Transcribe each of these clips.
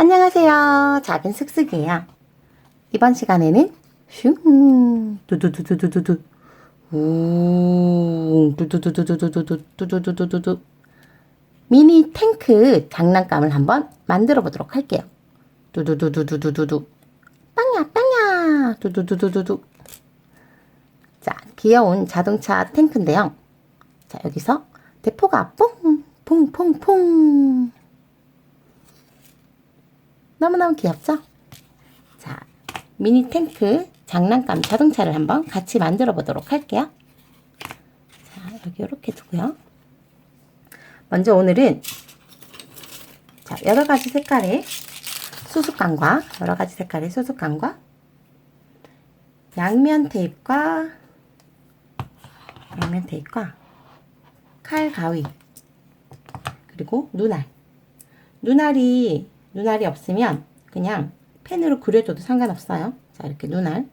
안녕하세요. 작은 슥슥이에요. 이번 시간에는 슝 두두두두두두두 우 두두두두두두두 두두두두두두 미니 탱크 장난감을 한번 만들어 보도록 할게요. 두두두두두두두 빵야 빵야 두두두두두두 자 귀여운 자동차 탱크인데요. 자 여기서 대포가 퐁 퐁 퐁 퐁 너무너무 귀엽죠? 자, 미니 탱크 장난감 자동차를 한번 같이 만들어 보도록 할게요. 자, 여기 이렇게 두고요. 먼저 오늘은 자, 여러 가지 색깔의 수수깡과 여러 가지 색깔의 수수깡과 양면 테이프과 양면 테이프과 칼 가위 그리고 눈알 눈알이 눈알이 없으면 그냥 펜으로 그려줘도 상관없어요. 자, 이렇게 눈알.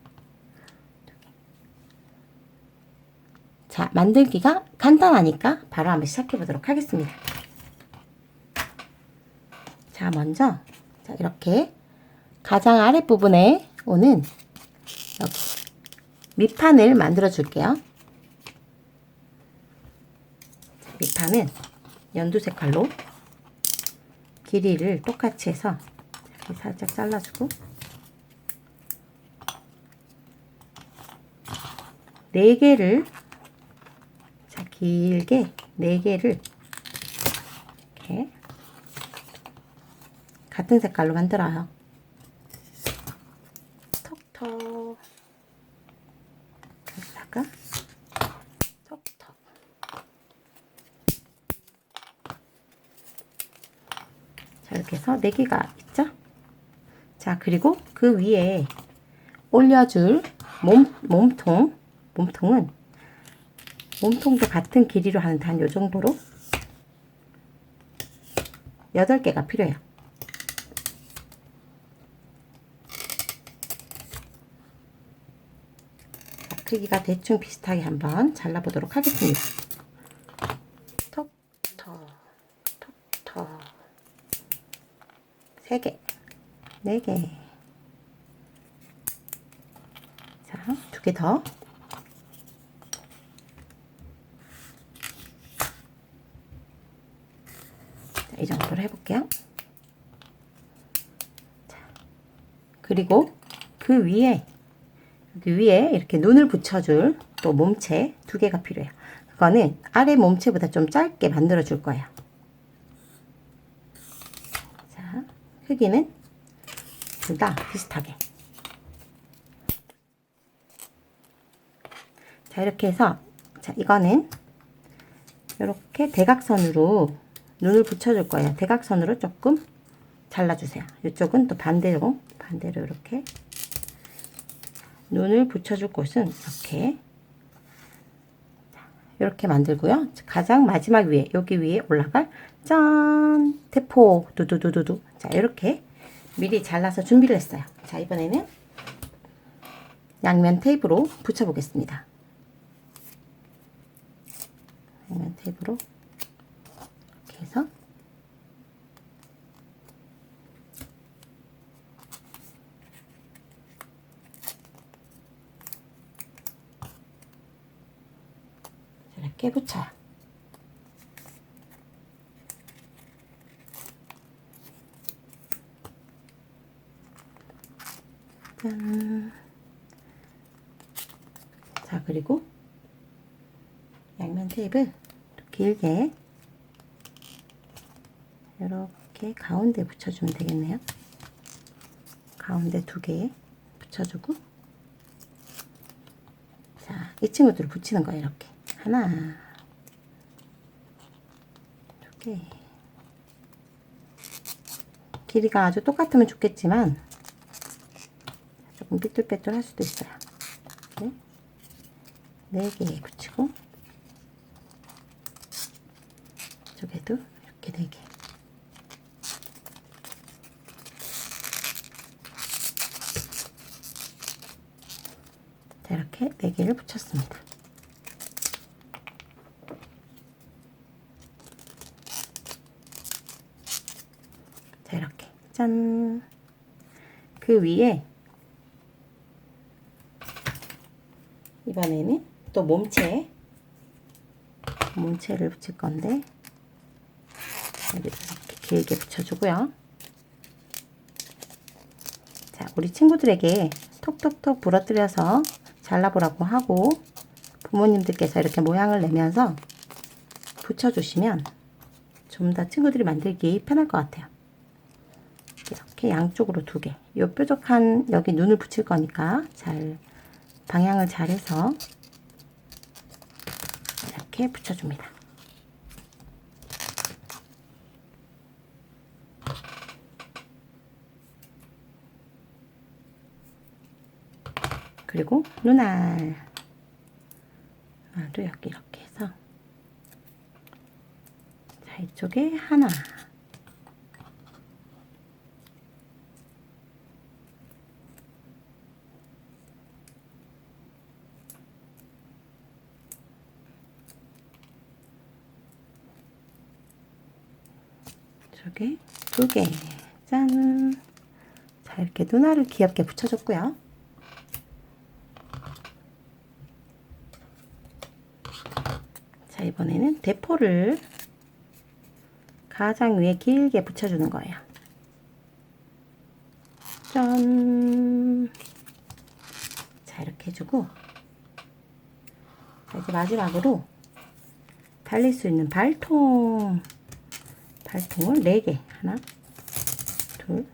자, 만들기가 간단하니까 바로 한번 시작해 보도록 하겠습니다. 자, 먼저 자, 이렇게 가장 아랫부분에 오는 여기 밑판을 만들어 줄게요. 자, 밑판은 연두 색깔로 길이를 똑같이 해서 이렇게 살짝 잘라주고 네 개를 자 길게 네 개를 이렇게 같은 색깔로 만들어요. 톡톡 여기다가 톡톡 자, 이렇게 해서 4개가 있죠? 자, 그리고 그 위에 올려줄 몸, 몸통, 몸통은 몸통도 같은 길이로 하는데 한 요 정도로 8개가 필요해요. 자, 크기가 대충 비슷하게 한번 잘라보도록 하겠습니다. 3개, 4개. 자, 두 개 더. 자, 이 정도로 해볼게요. 자, 그리고 그 위에, 여기 위에 이렇게 눈을 붙여줄 또 몸체 2개가 필요해요. 그거는 아래 몸체보다 좀 짧게 만들어 줄 거예요. 크기는 둘 다 비슷하게. 자, 이렇게 해서, 자, 이거는 이렇게 대각선으로 눈을 붙여줄 거예요. 대각선으로 조금 잘라주세요. 이쪽은 또 반대로, 반대로 이렇게 눈을 붙여줄 곳은 이렇게 이렇게 만들고요. 가장 마지막 위에 여기 위에 올라갈 짠 대포 두두두두두 자 이렇게 미리 잘라서 준비를 했어요. 자 이번에는 양면 테이프로 붙여보겠습니다. 양면 테이프로 이렇게 해서 이렇게 붙여요. 짠. 자, 그리고 양면 테이프 길게 이렇게 가운데 붙여주면 되겠네요. 가운데 두 개 붙여주고 자, 이 친구들을 붙이는 거예요, 이렇게. 하나, 두 개. 길이가 아주 똑같으면 좋겠지만, 조금 삐뚤빼뚤 할 수도 있어요. 네개 붙이고, 이쪽에도 이렇게 네 개. 자, 이렇게 네 개를 붙였습니다. 자, 이렇게. 짠. 그 위에 이번에는 또 몸체 몸체를 붙일 건데 여기다 이렇게 길게 붙여주고요. 자, 우리 친구들에게 톡톡톡 부러뜨려서 잘라보라고 하고 부모님들께서 이렇게 모양을 내면서 붙여주시면 좀 더 친구들이 만들기 편할 것 같아요. 이렇게 양쪽으로 두 개. 요 뾰족한 여기 눈을 붙일 거니까 잘 방향을 잘해서 이렇게 붙여줍니다. 그리고 눈알. 눈알 도 여기 이렇게 해서 자 이쪽에 하나. 저게 두 개. 짠. 자, 이렇게 눈알을 귀엽게 붙여줬고요. 자, 이번에는 대포를 가장 위에 길게 붙여주는 거예요. 짠. 자, 이렇게 해주고. 자, 이제 마지막으로 달릴 수 있는 발통. 발통을 4개. 하나, 둘,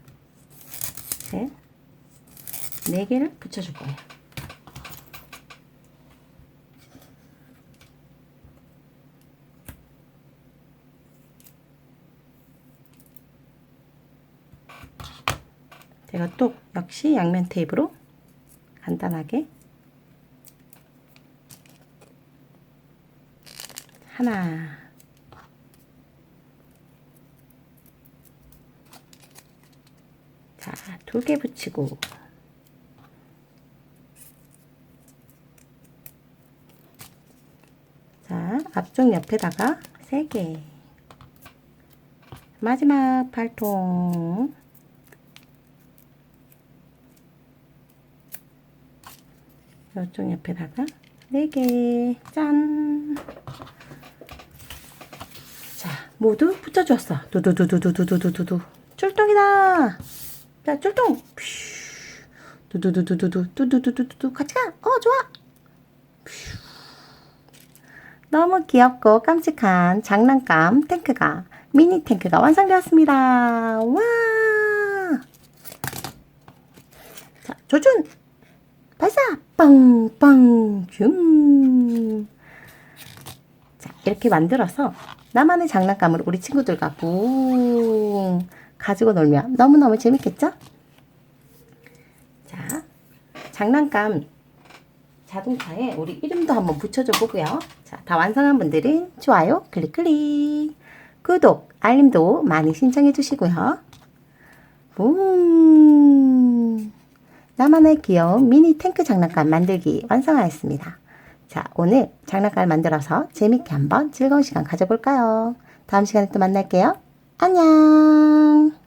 셋, 4개를 붙여줄 거예요. 제가 또 역시 양면 테이프로 간단하게 하나 자, 두 개 붙이고 자, 앞쪽 옆에다가 세 개 마지막 발통 이쪽 옆에다가 4개 짠. 자, 모두 붙여주었어. 두두두두두두두두두. 출동이다. 자. 퓨. 두두두두두두 두두두두두 같이 가. 어, 좋아. 퓨. 너무 귀엽고 깜찍한 장난감 탱크가 미니 탱크가 완성되었습니다. 와. 자, 조준. 발사! 빵빵 줌. 자, 이렇게 만들어서 나만의 장난감으로 우리 친구들과 붕 가지고 놀면 너무너무 재밌겠죠? 자, 장난감 자동차에 우리 이름도 한번 붙여줘 보고요. 자, 다 완성한 분들은 좋아요, 클릭 클릭. 구독, 알림도 많이 신청해 주시고요. 붕. 나만의 귀여운 미니 탱크 장난감 만들기 완성하였습니다. 자, 오늘 장난감을 만들어서 재밌게 한번 즐거운 시간 가져볼까요? 다음 시간에 또 만날게요. 안녕!